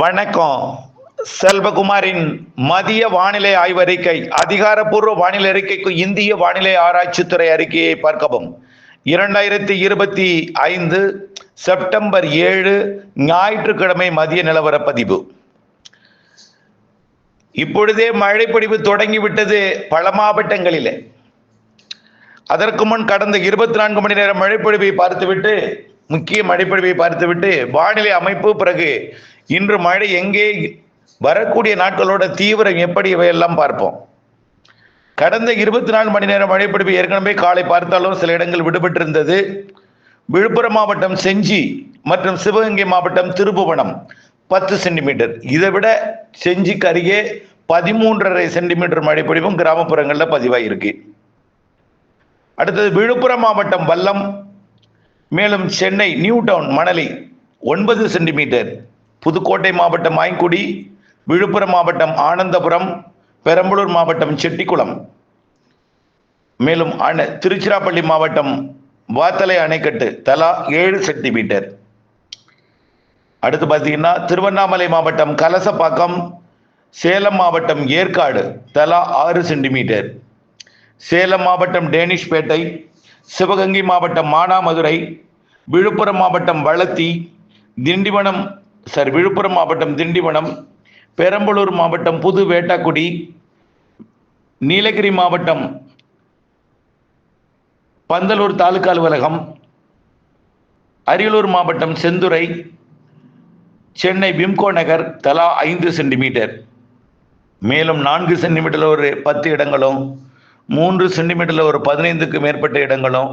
வணக்கம். செல்வகுமாரின் மதிய வானிலை ஆய்வறிக்கை அதிகாரப்பூர்வ வானிலை அறிக்கைக்கு இந்திய வானிலை ஆராய்ச்சித்துறை அறிக்கையை பார்க்கவும். இரண்டாயிரத்தி இருபத்தி ஐந்து செப்டம்பர் ஏழு ஞாயிற்றுக்கிழமை மதிய நிலவர பதிவு இப்பொழுதே மழைப்பொழிவு தொடங்கிவிட்டது பல மாவட்டங்களிலே. அதற்கு முன் கடந்த இருபத்தி நான்கு மணி நேரம் மழைப்பொழிவை பார்த்துவிட்டு முக்கிய மழைப்பொழிவை பார்த்துவிட்டு வானிலை அமைப்பு பிறகு இன்று மழை எங்கே வரக்கூடிய நாட்களோட தீவிரம் எப்படி இவையெல்லாம் பார்ப்போம். கடந்த இருபத்தி நாலு மணி நேரம் மழைப்பொழிவு ஏற்கனவே காலை பார்த்தாலும் சில இடங்கள் விடுபட்டிருந்தது. விழுப்புரம் மாவட்டம் செஞ்சி மற்றும் சிவகங்கை மாவட்டம் திருப்புவனம் பத்து சென்டிமீட்டர். இதை விட செஞ்சிக்கு அருகே பதிமூன்றரை சென்டிமீட்டர் மழைப்பொழிவும் கிராமப்புறங்களில் பதிவாயிருக்கு. அடுத்தது விழுப்புரம் மாவட்டம் வல்லம் மேலும் சென்னை நியூ டவுன் மணலி ஒன்பது சென்டிமீட்டர். புதுக்கோட்டை மாவட்டம் ஆய்க்குடி விழுப்புரம் மாவட்டம் ஆனந்தபுரம் பெரம்பலூர் மாவட்டம் செட்டிக்குளம். மேலும் அணை திருச்சிராப்பள்ளி மாவட்டம் வாத்தலை அணைக்கட்டு தலா ஏழு சென்டிமீட்டர். அடுத்து பார்த்தீங்கன்னா திருவண்ணாமலை மாவட்டம் கலசப்பாக்கம் சேலம் மாவட்டம் ஏற்காடு தலா ஆறு சென்டிமீட்டர். சேலம் மாவட்டம் டேனிஷ்பேட்டை சிவகங்கை மாவட்டம் மானாமதுரை விழுப்புரம் மாவட்டம் வளத்தி திண்டிவனம் சார் விழுப்புரம் மாவட்டம் திண்டிவனம் பெரம்பலூர் மாவட்டம் புது வேட்டாக்குடி நீலகிரி மாவட்டம் பந்தலூர் தாலுகா அலுவலகம் அரியலூர் மாவட்டம் செந்துறை சென்னை விம்கோ நகர் தலா ஐந்து சென்டிமீட்டர். மேலும் நான்கு சென்டிமீட்டரில் ஒரு பத்து இடங்களும் மூன்று சென்டிமீட்டரில் ஒரு பதினைந்துக்கு மேற்பட்ட இடங்களும்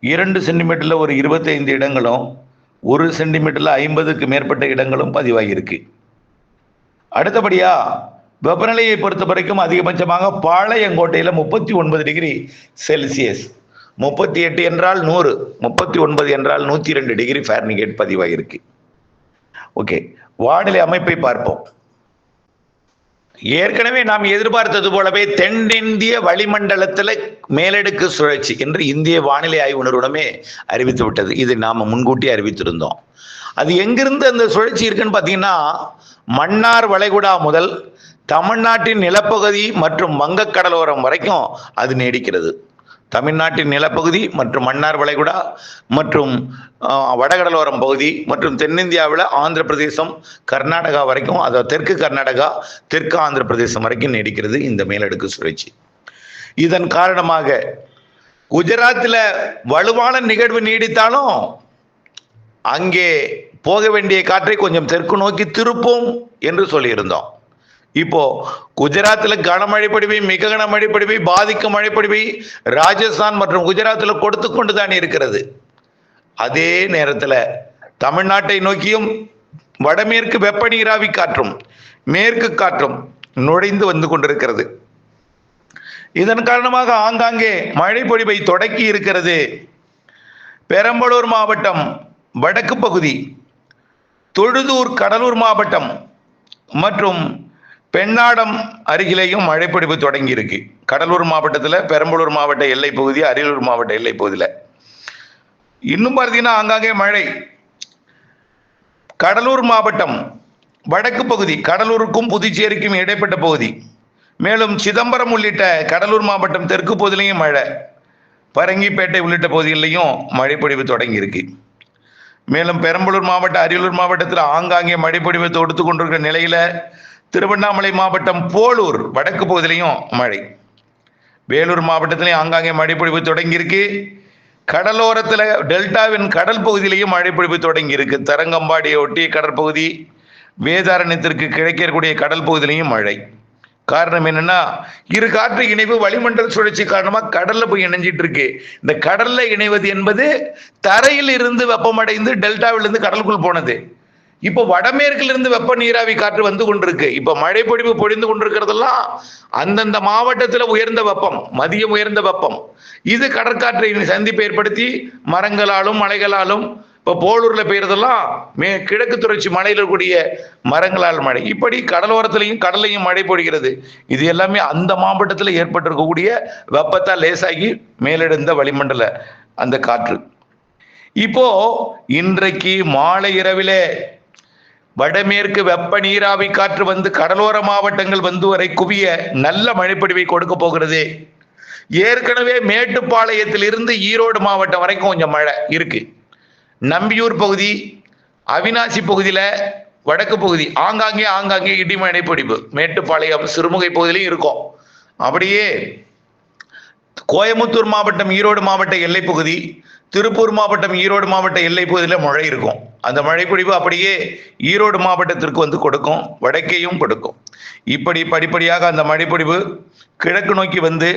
இரண்டு சென்டிமீட்டரில் ஒரு இருபத்தைந்து இடங்களும் ஒரு சென்டிமீட்டரில் ஐம்பதுக்கு மேற்பட்ட இடங்களும் பதிவாகியிருக்கு. அடுத்தபடியா வெப்பநிலையை பொறுத்த வரைக்கும் அதிகபட்சமாக பாளையங்கோட்டையில் முப்பத்தி ஒன்பது டிகிரி செல்சியஸ். முப்பத்தி எட்டு என்றால் நூறு முப்பத்தி ஒன்பது என்றால் நூற்றி ரெண்டு டிகிரி ஃபேர்னிகேட் பதிவாகியிருக்கு. ஓகே வானிலை அமைப்பை பார்ப்போம். ஏற்கனவே நாம் எதிர்பார்த்தது போலவே தென்னிந்திய வளிமண்டலத்தில் மேலடுக்கு சுழற்சி என்று இந்திய வானிலை ஆய்வு நிறுவனமே அறிவித்து விட்டது. இது நாம் முன்கூட்டி அறிவித்திருந்தோம். அது எங்கிருந்து அந்த சுழற்சி இருக்குன்னு பார்த்தீங்கன்னா மன்னார் வளைகுடா முதல் தமிழ்நாட்டின் நிலப்பகுதி மற்றும் வங்கக்கடலோரம் வரைக்கும் அது நீடிக்கிறது. தமிழ்நாட்டின் நிலப்பகுதி மற்றும் மன்னார் வளைகுடா மற்றும் வடகடலோரம் பகுதி மற்றும் தென்னிந்தியாவில் ஆந்திர பிரதேசம் கர்நாடகா வரைக்கும் அதாவது தெற்கு கர்நாடகா தெற்கு ஆந்திர பிரதேசம் வரைக்கும் நீடிக்கிறது இந்த மேலடுக்கு சுழற்சி. இதன் காரணமாக குஜராத்தில் வலுவான நிகழ்வு நீடித்தாலும் அங்கே போக வேண்டிய காற்றை கொஞ்சம் தெற்கு நோக்கி திருப்போம் என்று சொல்லியிருந்தோம். இப்போ குஜராத்தில் கனமழை பொடிவை மிக கனமழை பொடிவை பாதிக்கும் மழை பொடிவை ராஜஸ்தான் மற்றும் குஜராத்தில் கொடுத்து கொண்டு தான் இருக்கிறது. அதே நேரத்தில் தமிழ்நாட்டை நோக்கியும் வடமேற்கு வெப்ப நீராவி காற்றும் மேற்கு காற்றும் நுழைந்து வந்து கொண்டிருக்கிறது. இதன் காரணமாக ஆங்காங்கே மழை பொழிவை தொடக்கி இருக்கிறது. பெரம்பலூர் மாவட்டம் வடக்கு பகுதி தொழுதூர் கடலூர் மாவட்டம் மற்றும் பெண்ணாடம் அருகிலேயும் மழைப்பிடிப்பு தொடங்கி இருக்கு கடலூர் மாவட்டத்தில் பெரம்பலூர் மாவட்ட எல்லை பகுதி அரியலூர் மாவட்ட எல்லை பகுதியில். இன்னும் பார்த்தீங்கன்னா ஆங்காங்கே மழை. கடலூர் மாவட்டம் வடக்கு பகுதி கடலூருக்கும் புதுச்சேரிக்கும் இடைப்பட்ட பகுதி. மேலும் சிதம்பரம் உள்ளிட்ட கடலூர் மாவட்டம் தெற்கு பகுதியிலையும் மழை. பரங்கிப்பேட்டை உள்ளிட்ட பகுதிகளிலையும் மழைப்பொழிவு தொடங்கி இருக்கு மேலும் பெரம்பலூர் மாவட்ட அரியலூர் மாவட்டத்தில் ஆங்காங்கே மழைப்பொழிவை தொடுத்து கொண்டிருக்கிற நிலையில திருவண்ணாமலை மாவட்டம் போலூர் வடக்கு பகுதியிலையும் மழை. வேலூர் மாவட்டத்திலையும் ஆங்காங்கே மழைப்பொழிவு தொடங்கியிருக்கு. கடலோரத்தில் டெல்டாவின் கடல் பகுதியிலையும் மழைப்பொழிவு தொடங்கியிருக்கு. தரங்கம்பாடியை ஒட்டிய கடற்பகுதி வேதாரண்யத்திற்கு கிடைக்கக்கூடிய கடல் பகுதியிலையும் மழை. காரணம் என்னன்னா இரு காற்று இணைவு வளிமண்டல சுழற்சி காரணமாக கடல்ல போய் இணைஞ்சிட்டு இருக்கு இந்த கடல்ல இணைவது என்பது தரையில் இருந்து வெப்பமடைந்து டெல்டாவிலிருந்து கடலுக்குள் போனது. இப்போ வடமேற்கில் இருந்து வெப்ப நீராவி காற்று வந்து கொண்டிருக்கு. இப்போ மழை பொழிவு பொழிந்து கொண்டிருக்கிறதெல்லாம் அந்தந்த மாவட்டத்தில் உயர்ந்த வெப்பம் மதியம் உயர்ந்த வெப்பம். இது கடற்காற்றை சந்திப்பு ஏற்படுத்தி மரங்களாலும் மலைகளாலும் இப்போ போலூரில் பெய்யறதெல்லாம் மே கிழக்கு தொடர்ச்சி மலையில் இருக்கக்கூடிய மரங்களால் மழை. இப்படி கடலோரத்திலையும் கடலையும் மழை பொழிகிறது. இது எல்லாமே அந்த மாவட்டத்தில் ஏற்பட்டிருக்கக்கூடிய வெப்பத்தால் லேசாகி மேலெடுந்த வளிமண்டல அந்த காற்று. இப்போ இன்றைக்கு மாலை இரவிலே வடமேற்கு வெப்ப நீராவி காற்று வந்து கடலோர மாவட்டங்கள் வந்து வரை குவிய நல்ல மழைப்பொழிவை கொடுக்க போகிறது. ஏற்கனவே மேட்டுப்பாளையத்தில் இருந்து ஈரோடு மாவட்டம் வரைக்கும் கொஞ்சம் மழை இருக்கு. நம்பியூர் பகுதி அவினாசி பகுதியில் வடக்கு பகுதி ஆங்காங்கே ஆங்காங்கே இடிமழை பிடிப்பு மேட்டுப்பாளையம் சிறுமுகை பகுதியிலையும் இருக்கும். அப்படியே கோயமுத்தூர் மாவட்டம் ஈரோடு மாவட்ட எல்லைப்பகுதி திருப்பூர் மாவட்டம் ஈரோடு மாவட்ட எல்லை பகுதியில் மழை இருக்கும். அந்த மழை பொழிவு அப்படியே ஈரோடு மாவட்டத்திற்கு வந்து கொடுக்கும் வடக்கேயும் கொடுக்கும். இப்படி படிப்படியாக அந்த மழைப்பொழிவு கிழக்கு நோக்கி வந்து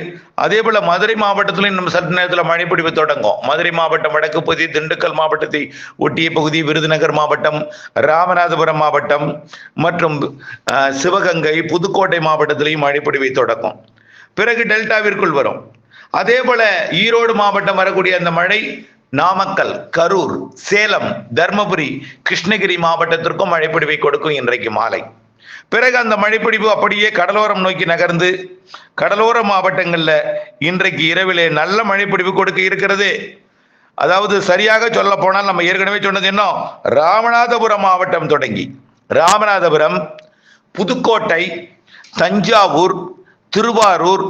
அதே போல் மதுரை மாவட்டத்திலும் இன்னும் சற்று நேரத்தில் மழைப்பொழிவு தொடங்கும். மதுரை மாவட்டம் வடக்கு பகுதி திண்டுக்கல் மாவட்டத்தை ஒட்டிய பகுதி விருதுநகர் மாவட்டம் ராமநாதபுரம் மாவட்டம் மற்றும் சிவகங்கை புதுக்கோட்டை மாவட்டத்திலையும் மழைப்பொழிவை தொடங்கும் பிறகு டெல்டாவிற்குள் வரும். அதே போல ஈரோடு மாவட்டம் வரக்கூடிய அந்த மழை நாமக்கல் கரூர் சேலம் தர்மபுரி கிருஷ்ணகிரி மாவட்டத்திற்கும் மழைப்பிடிவை கொடுக்கும் இன்றைக்கு மாலை. பிறகு அந்த மழைப்பிடிவு அப்படியே கடலோரம் நோக்கி நகர்ந்து கடலோர மாவட்டங்கள்ல இன்றைக்கு இரவிலே நல்ல மழைப்பிடிவு கொடுக்க இருக்கிறது. அதாவது சரியாக சொல்ல போனால் நம்ம ஏற்கனவே சொன்னது என்ன? ராமநாதபுரம் மாவட்டம் தொடங்கி. ராமநாதபுரம் புதுக்கோட்டை தஞ்சாவூர் திருவாரூர்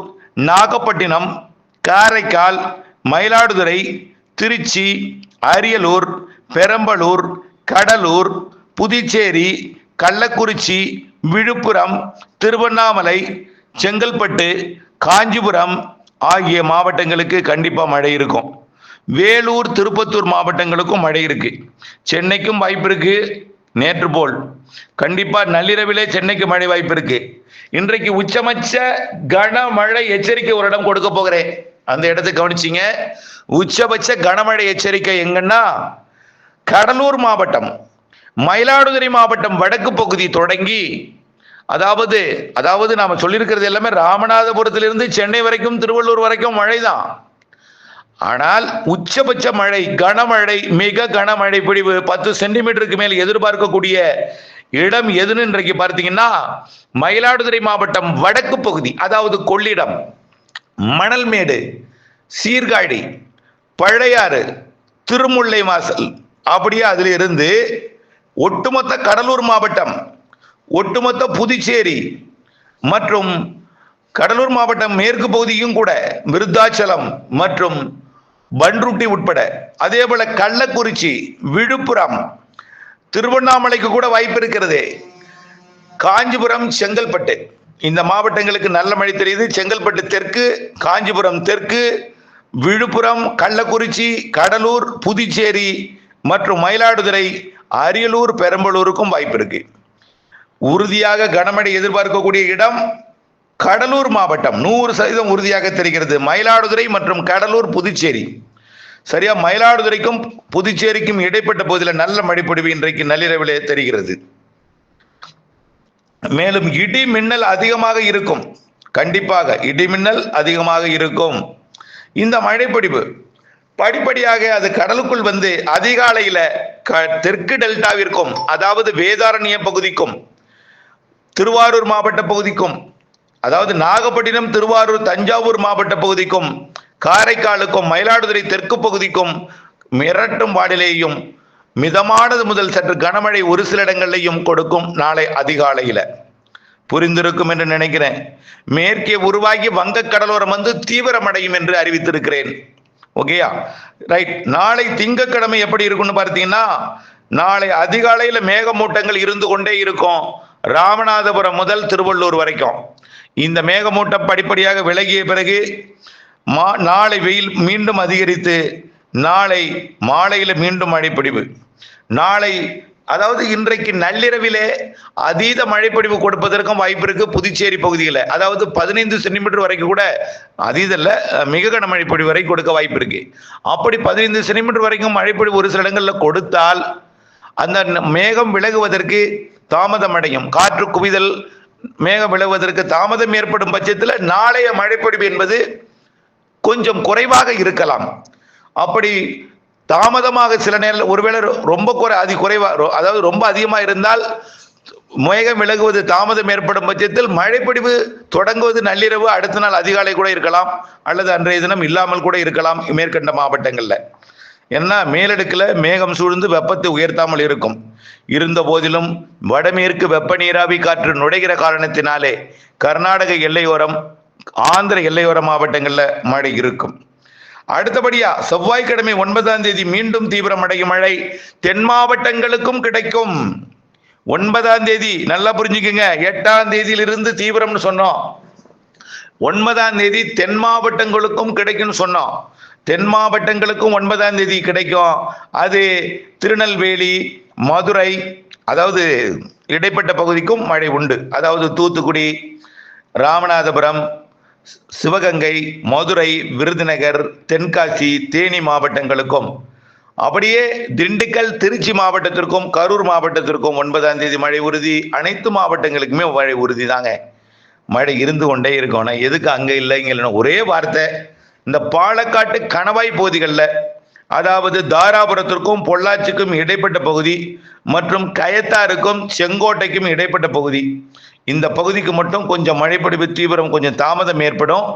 நாகப்பட்டினம் காரைக்கால் மயிலாடுதுறை திருச்சி அரியலூர் பெரம்பலூர் கடலூர் புதுச்சேரி கள்ளக்குறிச்சி விழுப்புரம் திருவண்ணாமலை செங்கல்பட்டு காஞ்சிபுரம் ஆகிய மாவட்டங்களுக்கு கண்டிப்பாக மழை இருக்கும். வேலூர் திருப்பத்தூர் மாவட்டங்களுக்கும் மழை இருக்கு. சென்னைக்கும் வாய்ப்பு இருக்கு. நேற்று போல். கண்டிப்பா நள்ளிரவிலே சென்னைக்கு மழை வாய்ப்பு இருக்கு. இன்றைக்கு உச்சமச்ச கனமழை எச்சரிக்கை ஒரு இடம் கொடுக்க போகிறேன். அந்த இடத்தை கவனிச்சிங்க. உச்சபட்ச கனமழை எச்சரிக்கை எங்கன்னா கடலூர் மாவட்டம் மயிலாடுதுறை மாவட்டம் வடக்கு பகுதி தொடங்கி அதாவது அதாவது நாம சொல்லியிருக்கிறது எல்லாமே ராமநாதபுரத்திலிருந்து சென்னை வரைக்கும் திருவள்ளூர் வரைக்கும் மழைதான். ஆனால் உச்சபட்ச மழை கனமழை மிக கனமழை பிடிவு பத்து சென்டிமீட்டருக்கு மேல் எதிர்பார்க்கக்கூடிய இடம் எதுன்னு இன்றைக்கு பார்த்தீங்கன்னா மயிலாடுதுறை மாவட்டம் வடக்கு பகுதி அதாவது கொள்ளிடம். மணல்மேடு சீர்காழி பழையாறு திருமுல்லை வாசல். அப்படியே அதில் இருந்து ஒட்டுமொத்த கடலூர் மாவட்டம் ஒட்டுமொத்த புதுச்சேரி மற்றும் கடலூர் மாவட்டம் மேற்கு பகுதியும் கூட விருத்தாச்சலம் மற்றும் பன்ருட்டி உட்பட. அதே போல கள்ளக்குறிச்சி விழுப்புரம் திருவண்ணாமலைக்கு கூட வாய்ப்பு இருக்கிறது. காஞ்சிபுரம் செங்கல்பட்டு. இந்த மாவட்டங்களுக்கு நல்ல மழை தெரியுது. செங்கல்பட்டு தெற்கு காஞ்சிபுரம் தெற்கு விழுப்புரம் கள்ளக்குறிச்சி கடலூர் புதுச்சேரி மற்றும் மயிலாடுதுறை அரியலூர் பெரம்பலூருக்கும் வாய்ப்பு இருக்கு. உறுதியாக கனமழை எதிர்பார்க்கக்கூடிய இடம் கடலூர் மாவட்டம். நூறு சதவீதம் உறுதியாக தெரிகிறது. மயிலாடுதுறை மற்றும் கடலூர் புதுச்சேரி. சரியா மயிலாடுதுறைக்கும் புதுச்சேரிக்கும் இடைப்பட்ட பகுதியில் நல்ல மழைப்பொழிவு இன்றைக்கு நள்ளிரவிலே தெரிகிறது. மேலும் இடி மின்னல் அதிகமாக இருக்கும். கண்டிப்பாக இடி மின்னல் அதிகமாக இருக்கும். இந்த மழைப்பொழிவு படிப்படியாக அது கடலுக்குள் வந்து அதிகாலையில க- தெற்கு டெல்டாவிற்கும் அதாவது வேதாரண்ய பகுதிக்கும் திருவாரூர் மாவட்ட பகுதிக்கும் அதாவது நாகப்பட்டினம் திருவாரூர் தஞ்சாவூர் மாவட்ட பகுதிக்கும் காரைக்காலுக்கும் மயிலாடுதுறை தெற்கு பகுதிக்கும் மிரட்டும் வானிலையும் மிதமானது முதல் சற்று கனமழை ஒரு சில இடங்கள்லையும் கொடுக்கும் நாளை அதிகாலையில். புரிந்திருக்கும் என்று நினைக்கிறேன். மேற்கே உருவாகி வங்கக் கடலோரம் வந்து தீவிரமடையும் என்று அறிவித்திருக்கிறேன். ஓகேயா? ரைட். நாளை திங்கட்கிழமை எப்படி இருக்கும்னு பார்த்தீங்கன்னா நாளை அதிகாலையில் மேகமூட்டங்கள் இருந்து கொண்டே இருக்கும். ராமநாதபுரம் முதல் திருவள்ளூர் வரைக்கும். இந்த மேகமூட்டம் படிப்படியாக விலகிய பிறகு மா நாளை வெயில் மீண்டும் அதிகரித்து நாளை மாலையில மீண்டும் மழைப்பொடிவு. நாளை அதாவது இன்றைக்கு நள்ளிரவிலே அதீத மழைப்பொழிவு கொடுப்பதற்கும் வாய்ப்பு இருக்கு புதுச்சேரி பகுதியில். அதாவது பதினைந்து சென்டிமீட்டர் வரைக்கும் கூட அதீத மிக கன மழைப்பொழிவு வரை கொடுக்க வாய்ப்பு இருக்கு. அப்படி பதினைந்து சென்டிமீட்டர் வரைக்கும் மழைப்பொழிவு ஒரு சில இடங்களில் கொடுத்தால் அந்த மேகம் விலகுவதற்கு தாமதம் அடையும். காற்று குவிதல் மேகம் விலகுவதற்கு தாமதம் ஏற்படும் பட்சத்தில் நாளைய மழைப்பொழிவு என்பது கொஞ்சம் குறைவாக இருக்கலாம். அப்படி தாமதமாக சில நேரம் ஒருவேளை ரொ- ரொம்ப குறை அதி குறைவா அதாவது ரொம்ப அதிகமாக இருந்தால் மேகம் விலகுவது தாமதம் ஏற்படும் பட்சத்தில் மழைப்பொழிவு தொடங்குவது நள்ளிரவு அடுத்த நாள் அதிகாலை கூட இருக்கலாம் அல்லது அன்றைய தினம் இல்லாமல் கூட இருக்கலாம் மேற்கண்ட மாவட்டங்களில். ஏன்னா மேலடுக்கில் மேகம் சூழ்ந்து வெப்பத்தை உயர்த்தாமல் இருக்கும். இருந்த போதிலும் வடமேற்கு வெப்ப நீராவி காற்று நுழைகிற காரணத்தினாலே கர்நாடக எல்லையோரம் ஆந்திர எல்லையோர மாவட்டங்களில் மழை இருக்கும். அடுத்தபடியா செவ்வாய்க்கிழமை ஒன்பதாம் தேதி மீண்டும் தீவிரமடையும் மழை. தென் மாவட்டங்களுக்கும் கிடைக்கும். ஒன்பதாம் தேதி நல்லா புரிஞ்சுக்குங்க. எட்டாம் தேதியிலிருந்து தீவிரம்னு சொன்னோம். ஒன்பதாம் தேதி தென் மாவட்டங்களுக்கும் கிடைக்கும்னு சொன்னோம். தென் மாவட்டங்களுக்கும் ஒன்பதாம் தேதி கிடைக்கும். அது திருநெல்வேலி மதுரை அதாவது இடைப்பட்ட பகுதிக்கும் மழை உண்டு. அதாவது தூத்துக்குடி ராமநாதபுரம் சிவகங்கை மதுரை விருதுநகர் தென்காசி தேனி மாவட்டங்களுக்கும் அப்படியே திண்டுக்கல் திருச்சி மாவட்டத்திற்கும் கரூர் மாவட்டத்திற்கும் ஒன்பதாம் தேதி மழை உறுதி. அனைத்து மாவட்டங்களுக்குமே மழை உறுதி தாங்க. மழை இருந்து கொண்டே இருக்கும். ஆனால் எதுக்கு அங்கே இல்லை இங்கே இல்லைன்னா ஒரே வார்த்தை. இந்த பாலக்காட்டு கணவாய் பகுதிகளில் அதாவது தாராபுரத்திற்கும் பொள்ளாச்சிக்கும் இடைப்பட்ட பகுதி மற்றும் கயத்தாருக்கும் செங்கோட்டைக்கும் இடைப்பட்ட பகுதி. இந்த பகுதிக்கு மட்டும் கொஞ்சம் மழைப்பொழிவு தீவிரம் கொஞ்சம் தாமதம் ஏற்படும்.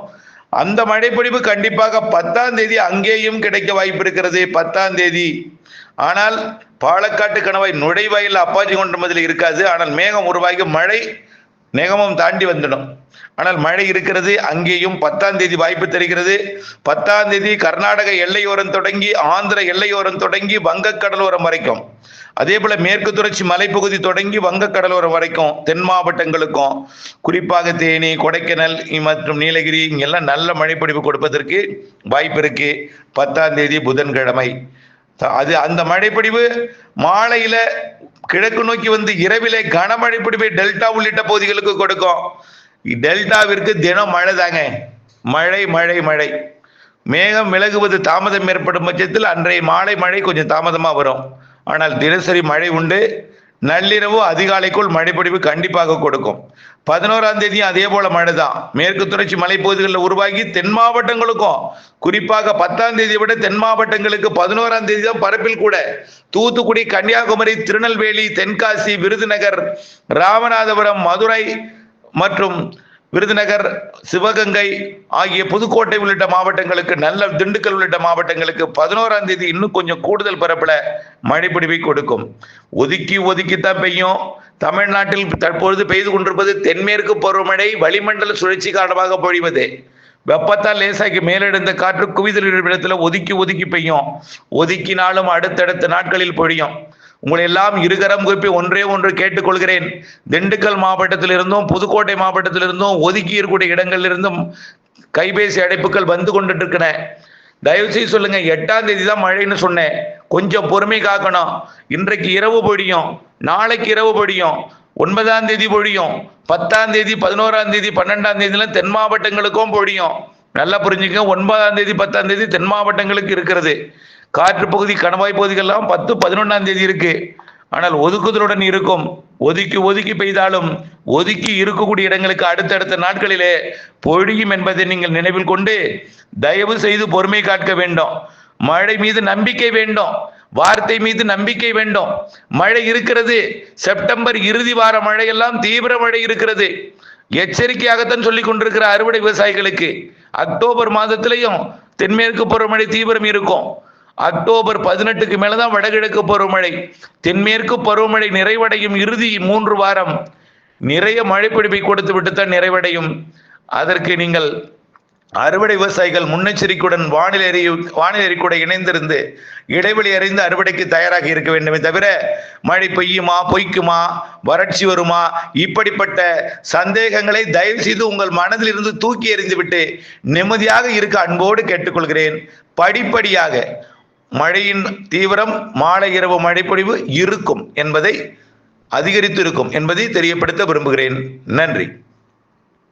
அந்த மழைப்பொழிவு கண்டிப்பாக பத்தாம் தேதி அங்கேயும் கிடைக்க வாய்ப்பு இருக்கிறது பத்தாம் தேதி. ஆனால் பாலக்காட்டு கணவாய் நுழைவாயில் அப்பாச்சி கொண்டமதில் இருக்காது. ஆனால் மேகம் உருவாகி மழை நிகமம் தாண்டி வந்துடும். ஆனால் மழை இருக்கிறது அங்கேயும் பத்தாம் தேதி வாய்ப்பு தெரிகிறது. பத்தாம் தேதி கர்நாடக எல்லையோரம் தொடங்கி ஆந்திர எல்லையோரம் தொடங்கி வங்கக்கடலோரம் வரைக்கும். அதே போல மேற்கு தொடர்ச்சி மலைப்பகுதி தொடங்கி வங்கக்கடலோரம் வரைக்கும் தென் மாவட்டங்களுக்கும் குறிப்பாக தேனி கொடைக்கானல் மற்றும் நீலகிரி இங்கெல்லாம் நல்ல மழைப்பொழிவு கொடுப்பதற்கு வாய்ப்பு இருக்கு. பத்தாம் தேதி புதன்கிழமை. அது அந்த மழைப்பொழிவு மாலையில கிழக்கு நோக்கி வந்து இரவிலே கனமழை பிடிப்பை டெல்டா உள்ளிட்ட பகுதிகளுக்கு கொடுக்கும். டெல்டாவிற்கு தினம் மழை தாங்க. மழை மழை மழை. மேகம் விலகுவது தாமதம் ஏற்படும் பட்சத்தில் அன்றைய மாலை மழை கொஞ்சம் தாமதமாக வரும். ஆனால் தினசரி மழை உண்டு. நள்ளிரவு அதிகாலைக்குள் மழைப்பொழிவு கண்டிப்பாக கொடுக்கும். பதினோராம் தேதியும் அதே போல மழை தான் மேற்கு தொடர்ச்சி மலைப்பகுதிகளில் உருவாகி தென் மாவட்டங்களுக்கும் குறிப்பாக பத்தாம் தேதியை விட தென் மாவட்டங்களுக்கு பதினோராம் தேதி தான் பரப்பில் கூட. தூத்துக்குடி கன்னியாகுமரி திருநெல்வேலி தென்காசி விருதுநகர் ராமநாதபுரம் மதுரை மற்றும் விருதுநகர் சிவகங்கை ஆகிய புதுக்கோட்டை உள்ளிட்ட மாவட்டங்களுக்கு நல்ல திண்டுக்கல் உள்ளிட்ட மாவட்டங்களுக்கு பதினோராம் தேதி இன்னும் கொஞ்சம் கூடுதல் பரப்பில் மழை பிடிவை கொடுக்கும். ஒதுக்கி ஒதுக்கித்தான் பெய்யும். தமிழ்நாட்டில் தற்பொழுது பெய்து கொண்டிருப்பது தென்மேற்கு பருவமழை வளிமண்டல சுழற்சி காரணமாக பொழிவது. வெப்பத்தால் லேசாக்கி மேலெடுந்த காற்று குவிதல் இடத்துல ஒதுக்கி ஒதுக்கி பெய்யும். ஒதுக்கினாலும் அடுத்தடுத்த நாட்களில் பொழியும். உங்களை எல்லாம் இருகரம் குறிப்பி ஒன்றே ஒன்று கேட்டுக்கொள்கிறேன். திண்டுக்கல் மாவட்டத்திலிருந்தும் புதுக்கோட்டை மாவட்டத்திலிருந்தும் ஒதுக்கி இருக்கக்கூடிய இடங்களிலிருந்தும் கைபேசி அழைப்புகள் வந்து கொண்டுட்டு இருக்கிற தயவு செய்து சொல்லுங்க எட்டாம் தேதி தான் மழைன்னு சொன்னேன். கொஞ்சம் பொறுமை காக்கணும். இன்றைக்கு இரவு பொழியும். நாளைக்கு இரவு பொழியும். ஒன்பதாம் தேதி பொழியும். பத்தாம் தேதி பதினோராம் தேதி பன்னெண்டாம் தேதியெல்லாம் தென் மாவட்டங்களுக்கும் பொழியும். நல்லா புரிஞ்சுக்க ஒன்பதாம் தேதி பத்தாம் தேதி தென் மாவட்டங்களுக்கு இருக்கிறது. காற்று பகுதி கணவாய் பகுதிகள்லாம் பத்து பதினொன்றாம் தேதி இருக்கு. ஆனால் ஒதுக்குதலுடன் இருக்கும். ஒதுக்கி ஒதுக்கி பெய்தாலும் ஒதுக்கி இருக்கக்கூடிய இடங்களுக்கு அடுத்தடுத்த நாட்களிலே பொழியும் என்பதை நீங்கள் நினைவில் கொண்டு தயவு செய்து பொறுமை காக்க வேண்டும். மழை மீது நம்பிக்கை வேண்டும். வார்த்தை மீது நம்பிக்கை வேண்டும். மழை இருக்கிறது. செப்டம்பர் இறுதி வார மழையெல்லாம் தீவிர மழை இருக்கிறது. எச்சரிக்கையாகத்தான் சொல்லி கொண்டிருக்கிற அறுவடை விவசாயிகளுக்கு அக்டோபர் மாதத்திலையும் தென்மேற்கு பருவமழை தீவிரம் இருக்கும். அக்டோபர் பதினெட்டுக்கு மேலதான் வடகிழக்கு பருவமழை. தென்மேற்கு பருவமழை நிறைவடையும் இறுதி மூன்று வாரம். நிறைய மழை பிடிப்பை கொடுத்து விட்டுத்தான் நிறைவடையும். அதற்கு நீங்கள் அறுவடை விவசாயிகள் முன்னெச்சரிக்கையுடன் வானிலை அறி வானிலை அறிக்கூட இணைந்திருந்து இடைவெளி அறிந்து அறுவடைக்கு தயாராக இருக்க வேண்டுமே தவிர மழை பெய்யுமா பொய்க்குமா வறட்சி வருமா இப்படிப்பட்ட சந்தேகங்களை தயவு செய்து உங்கள் மனதில் இருந்து தூக்கி எறிந்துவிட்டு நிம்மதியாக இருக்க அன்போடு கேட்டுக்கொள்கிறேன். படிப்படியாக மழையின் தீவிரம் மாலை இரவு மழைப்பொழிவு இருக்கும் என்பதை அதிகரித்து இருக்கும் என்பதை தெரியப்படுத்த விரும்புகிறேன். நன்றி.